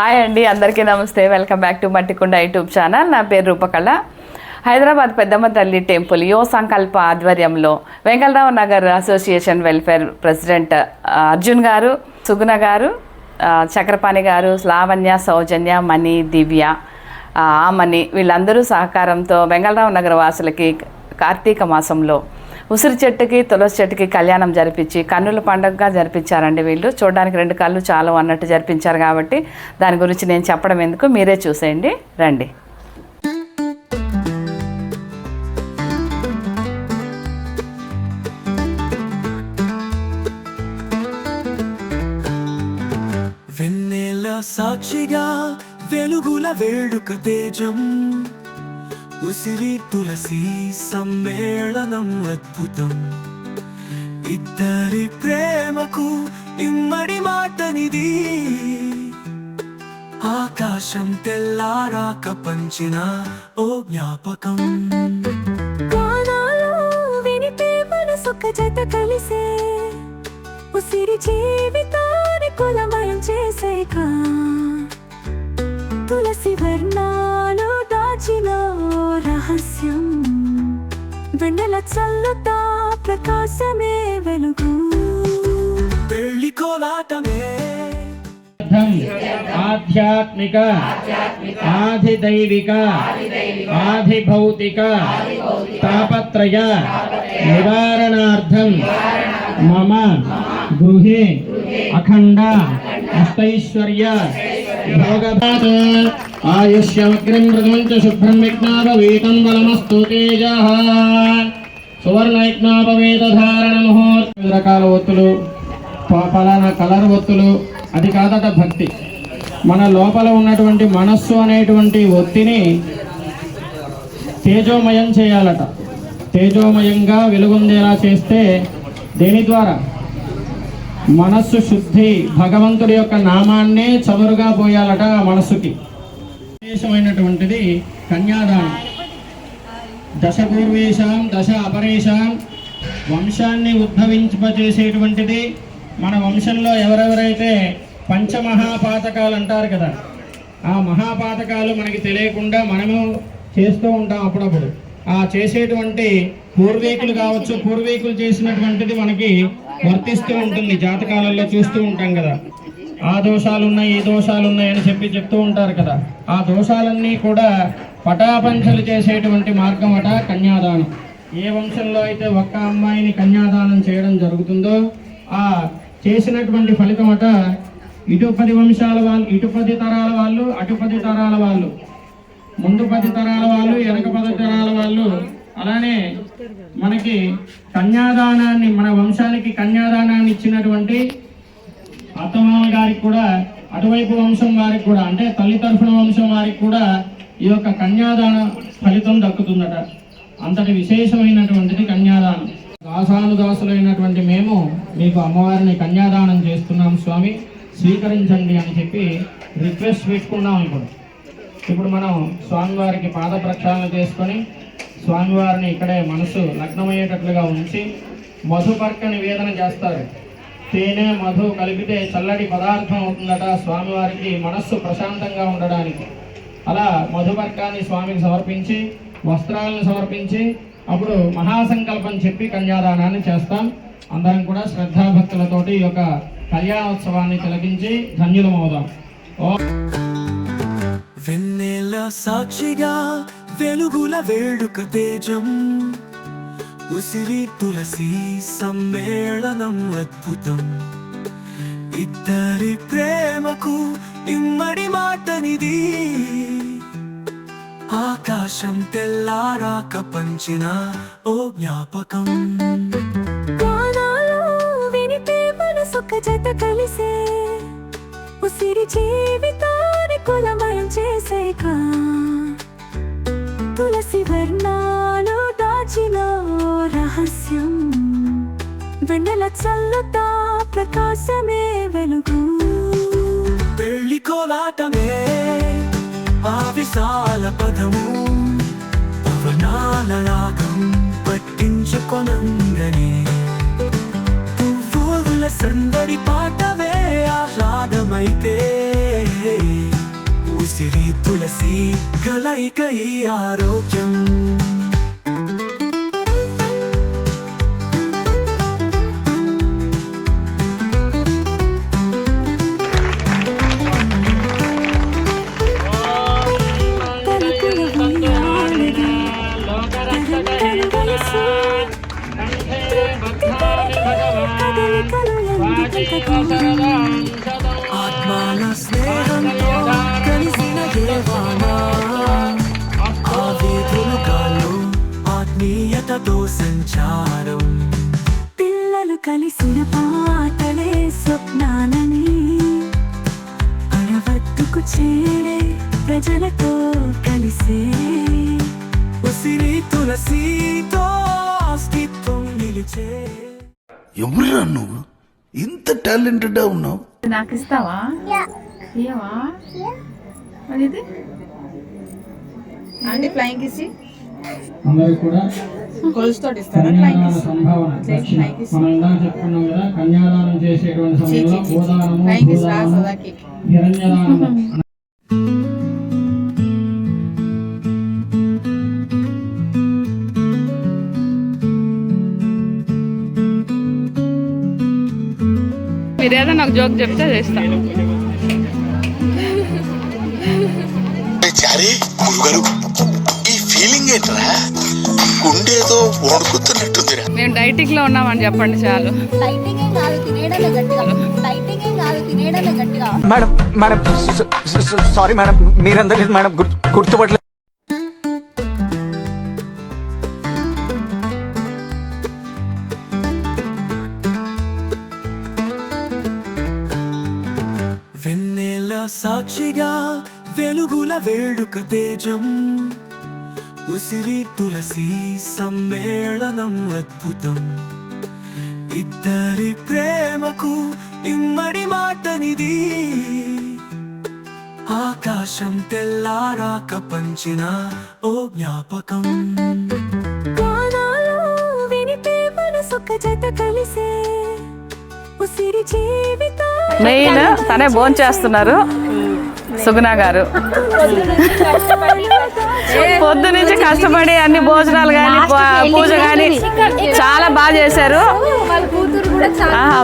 Hi అండి అందరికీ నమస్తే. Welcome back to Mattikunda YouTube channel. నా పేరు రూపకళ. హైదరాబాద్ పెద్దమ్మ తల్లి టెంపుల్ యో సంకల్ప ఆధ్వర్యంలో Venkatarao Nagar association welfare president Arjun గారు సుగుణ గారు చక్రపాణి గారు లావణ్య సౌజన్య మణి దివ్య ఆమణి ఆమని వీళ్ళందరూ సహకారంతో వెంగళరావు నగర వాసులకి కార్తీక మాసంలో ఉసిరి చెట్టుకి తులసి చెట్టుకి కళ్యాణం జరిపించి కన్నుల పండుగగా జరిపించారండి వీళ్ళు. చూడడానికి రెండు కళ్ళు చాలు అన్నట్టు జరిపించారు కాబట్టి దాని గురించి నేను చెప్పడం ఎందుకు? మీరే చూసేయండి. రండి. సాక్షిగా వెలుగుల వేడుక తేజం. ఉసిరి తులసి సమ్మేళనం అద్భుతం. ఇద్దరి ప్రేమకు ఇమ్మడి మాటనిది. ఆకాశం తెల్లారాక పంచిన ఓ జ్ఞాపకం. వినిపే మనసొక్క జత కలిసే. ఉసిరి జీవితాన్ని కులమయం చేసేక. తులసి వర్ణాలు దాచిన రహస్యం. వెన్నెల చల్లుతా ప్రకాశమే వెలుగు. పెళ్ళి కోలాటమే. ఆధ్యాత్మిక ఆధిదైవిక ఆధిభౌతిక తాపత్రయ నివారణార్థం. మమ గృహే అఖండ అష్టైశ్వర్య భోగభాత. ఆయుష్యమగ్రం మృగం చ శుభ్రం విజ్ఞాపవీతం బలమస్తు తేజ సువర్ణ ధారణ ముహూర్త రకాల ఒత్తులు ప- పలానా కలర్ ఒత్తులు అది కాదట భక్తి। మన లోపల ఉన్నటువంటి మనస్సు అనేటువంటి ఒత్తిని తేజోమయం చేయాలట. తేజోమయంగా వెలుగొందేలా చేస్తే దేని ద్వారా? మనస్సు శుద్ధి భగవంతుడి యొక్క నామాన్నే చమురుగా పోయాలట మనస్సుకి. విశేషమైనటువంటిది కన్యాదానం. దశ పూర్వేశాం దశ అపరేషాం వంశాన్ని ఉద్భవింపజేసేటువంటిది మన వంశంలో ఎవరెవరైతే పంచమహాపాతకాలు అంటారు కదా ఆ మహాపాతకాలు మనకి తెలియకుండా మనము చేస్తూ ఉంటాం అప్పుడప్పుడు. ఆ చేసేటువంటి పూర్వీకులు కావచ్చు పూర్వీకులు చేసినటువంటిది మనకి వర్తిస్తూ ఉంటుంది జాతకాలలో చూస్తూ ఉంటాం కదా. ఆ దోషాలు ఉన్నాయి ఈ దోషాలు ఉన్నాయి అని చెప్పి చెప్తూ ఉంటారు కదా. ఆ దోషాలన్నీ కూడా పటాపంచలు చేసేటువంటి మార్గం అట కన్యాదానం. ఏ వంశంలో అయితే ఒక్క అమ్మాయిని కన్యాదానం చేయడం జరుగుతుందో ఆ చేసినటువంటి ఫలితం అట ఇటు పది వంశాల వాళ్ళు ఇటు పది తరాల వాళ్ళు అటు పది తరాల వాళ్ళు ముందు పది తరాల వాళ్ళు వెనక పది తరాల వాళ్ళు. అలానే మనకి కన్యాదానాన్ని మన వంశానికి కన్యాదానాన్ని ఇచ్చినటువంటి అత్తమామ గారికి కూడా అటువైపు వంశం వారికి కూడా అంటే తల్లి తరఫున వంశం వారికి కూడా ఈ యొక్క కన్యాదాన ఫలితం దక్కుతుందట. అంతటి విశేషమైనటువంటిది కన్యాదానం. దాసానుదాసులైనటువంటి మేము మీకు అమ్మవారిని కన్యాదానం చేస్తున్నాం స్వామి స్వీకరించండి అని చెప్పి రిక్వెస్ట్ పెట్టుకున్నాం ఇప్పుడు. ఇప్పుడు మనం స్వామివారికి పాద ప్రక్షాళన చేసుకొని స్వామివారిని ఇక్కడే మనసు లగ్నమయ్యేటట్లుగా ఉంచి మధుపర్క నివేదన చేస్తారు. తేనె మధు కలిపితే చల్లటి పదార్థం అవుతుందట స్వామివారికి మనస్సు ప్రశాంతంగా ఉండడానికి. అలా మధుపర్కాన్ని స్వామికి సమర్పించి వస్త్రాలను సమర్పించి అప్పుడు మహాసంకల్పం చెప్పి కన్యాదానాన్ని చేస్తాం. అందరం కూడా శ్రద్ధాభక్తులతోటి ఈ యొక్క కళ్యాణోత్సవాన్ని తిలకించి ధన్యులమవుదాం. వెన్నెల సాక్షిగా వెలుగుల వేడుక తేజం. ఉసిరి తులసి సమ్మేళనం అద్భుతం. ఇద్దరి ప్రేమకు ఇమ్మడి మాటనిది. ఆకాశం తెల్లారాక పంచిన ఓ జ్ఞాపకం. గానాలు వినిపే జత కలిసే. ఉసిరి జీవితాన్ని కులమయం చేసేక. తులసి వర్ణ దాచిన రహస్యం వెన్నెల చల్లుతా ప్రకాశమే వెలుగు. పెళ్ళి కోలాటమే ఆ విశాల పదము. పవనాల రాగం పట్టించుకొనంగనే పువ్వుల సందడి పాటవే ఆహ్లాదమైతే. ఉసిరి తులసి కలయిక ఈ ఆరోగ్యం. ఎందుకంతగా ఆత్మాన స్నేహంతో కలిసిన దేవానా ఆవేదులు గాలు ఆత్మీయతతో సంచారం పిల్లలు కలిసిన పాటలే స్వప్నాలని అరవత్తుకు చేరే ప్రజలతో కలిసే ఉసిరి తులసితో అస్తిత్వం నిలిచే ఎవరురా నువ్వు ఇంత టాలెంటెడ్ ఉన్నావు? నాకు ఇస్తావా ఇయ్యవా? మరి ఇది అంటే ఫ్లయింగ్ ఇచ్చి అందరికి కూడా మీరు ఏదో నాకు జోక్ చెప్తే చేస్తా. గురుగారు ఈ ఫీలింగ్ ఏంట్రా? గుండేదో వణుకుతున్నట్టుందిరా. మేము డైటింగ్లో ఉన్నామని చెప్పండి చాలు. టైటింగ్ ఏం కాదు తినేయడమే గట్టిగా. టైటింగ్ ఏం కాదు తినేయడమే గట్టిగా. మేడం మేడం సారీ మేడం మీరందరూ మేడం గుర్తు వెన్నెల సాక్షిగా వెలుగుల వేడుక తేజం. ఉసిరి తులసి సమ్మేళనం అద్భుతం. ఇద్దరి ప్రేమకు ఇమ్మడి మాటనిది. ఆకాశం తెల్లారాక పంచిన ఓ జ్ఞాపకం. గానాలు వినితే మనసొక్క జత కలిసే. ఉసిరి జీవితం మెయిన్ తనే భోజనం చేస్తున్నారు. సుగుణ గారు. పొద్దు నుంచి కష్టపడి అన్ని భోజనాలు కానీ పూజ కానీ చాలా బాగా చేశారు.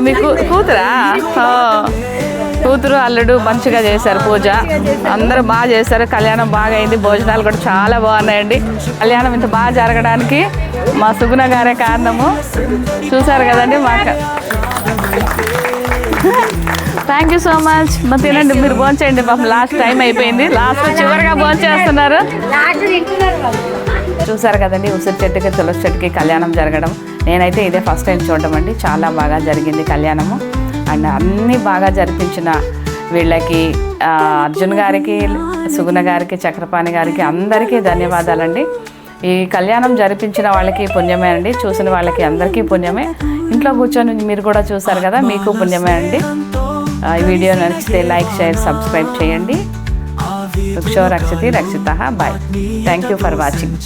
మీ కూతురా. కూతురు అల్లుడు మంచిగా చేశారు పూజ. అందరూ బాగా చేశారు. కళ్యాణం బాగా అయింది భోజనాలు కూడా చాలా బాగున్నాయండి. కళ్యాణం ఇంత బాగా జరగడానికి మా సుగుణ గారే కారణము. చూసారు కదండి మా థ్యాంక్ యూ సో మచ్ మరి తినండి మీరు భోంచేయండి పాపం. లాస్ట్ టైం అయిపోయింది. లాస్ట్ చివరిగా భోంచేస్తున్నారు. చూసారు కదండి ఉసిరి చెట్టుకి తులసి చెట్టుకి కళ్యాణం జరగడం. నేనైతే ఇదే ఫస్ట్ టైం చూడడం అండి చాలా బాగా జరిగింది కళ్యాణము. అండ్ అన్నీ బాగా జరిపించిన వీళ్ళకి అర్జున్ గారికి సుగుణ గారికి చక్రపాణి గారికి అందరికీ ధన్యవాదాలండి. ఈ కళ్యాణం జరిపించిన వాళ్ళకి పుణ్యమే అండి. చూసిన వాళ్ళకి అందరికీ పుణ్యమే. ఇంట్లో కూర్చొని మీరు కూడా చూసారు కదా మీకు పుణ్యమే అండి. ఈ వీడియో నచ్చితే లైక్ షేర్ సబ్స్క్రైబ్ చేయండి. రక్షతి రక్షిత bye. Thank you for watching